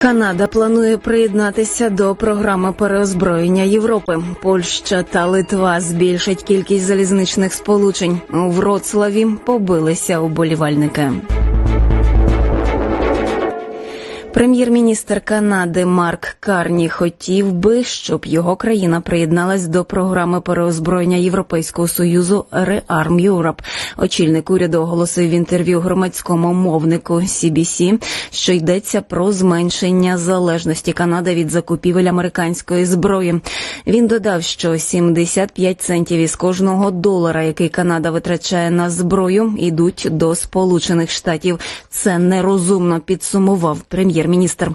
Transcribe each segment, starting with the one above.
Канада планує приєднатися до програми переозброєння Європи. Польща та Литва збільшать кількість залізничних сполучень. У Вроцлаві побилися уболівальники. Прем'єр-міністр Канади Марк Карні хотів би, щоб його країна приєдналась до програми переозброєння Європейського союзу Rearm Europe. Очільник уряду оголосив в інтерв'ю громадському мовнику CBC, що йдеться про зменшення залежності Канади від закупівель американської зброї. Він додав, що 75 центів із кожного долара, який Канада витрачає на зброю, ідуть до Сполучених Штатів. Це нерозумно підсумував прем'єр-міністр.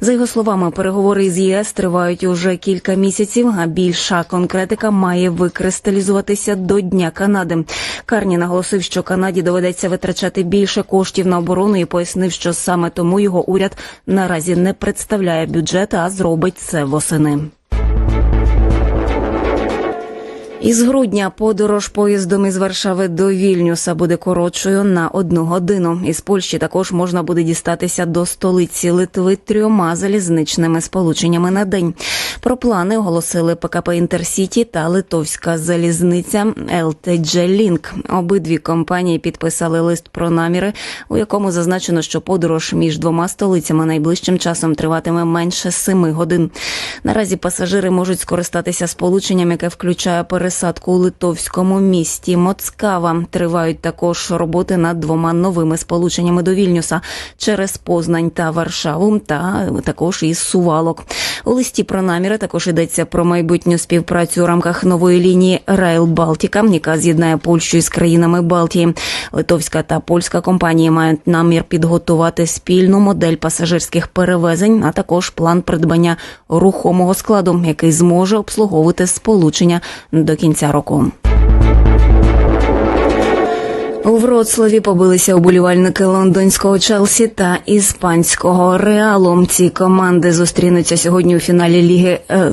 За його словами, переговори з ЄС тривають уже кілька місяців, а більша конкретика має викристалізуватися до Дня Канади. Карні наголосив, що Канаді доведеться витрачати більше коштів на оборону і пояснив, що саме тому його уряд наразі не представляє бюджет, а зробить це восени. Із грудня подорож поїздом із Варшави до Вільнюса буде коротшою на одну годину. Із Польщі також можна буде дістатися до столиці Литви трьома залізничними сполученнями на день. Про плани оголосили ПКП Інтерсіті та Литовська залізниця ЛТЖ Лінк. Обидві компанії підписали лист про наміри, у якому зазначено, що подорож між двома столицями найближчим часом триватиме менше семи годин. Наразі пасажири можуть скористатися сполученням, яке включає пересадку у литовському місті Моцкава. Тривають також роботи над двома новими сполученнями до Вільнюса через Познань та Варшаву, та також із Сувалок. У листі про наміри також йдеться про майбутню співпрацю у рамках нової лінії Райл Балтіка, яка з'єднає Польщу із країнами Балтії. Литовська та польська компанії мають намір підготувати спільну модель пасажирських перевезень, а також план придбання рухомого складу, який зможе обслуговувати сполучення до кінця року. У Вроцлаві побилися уболівальники лондонського Челсі та іспанського Реалу. Ці команди зустрінуться сьогодні у фіналі ліги. е,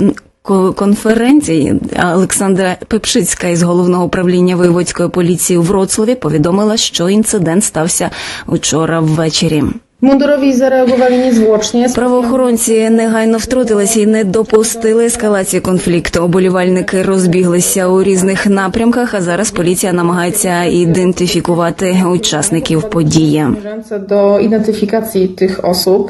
Конференції Олександра Пепшицька із головного управління воєводської поліції у Вроцлаві повідомила, що інцидент стався учора ввечері. Mundurowi zareagowali niezwłocznie. Правоохоронці негайно втрутилися і не допустили ескалації конфлікту. Оболівальники розбіглися у різних напрямках. А зараз поліція намагається ідентифікувати учасників події. Do identyfikacji tych osób.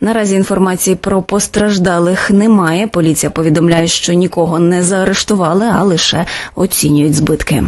Наразі інформації про постраждалих немає. Поліція повідомляє, що нікого не заарештували, а лише оцінюють збитки.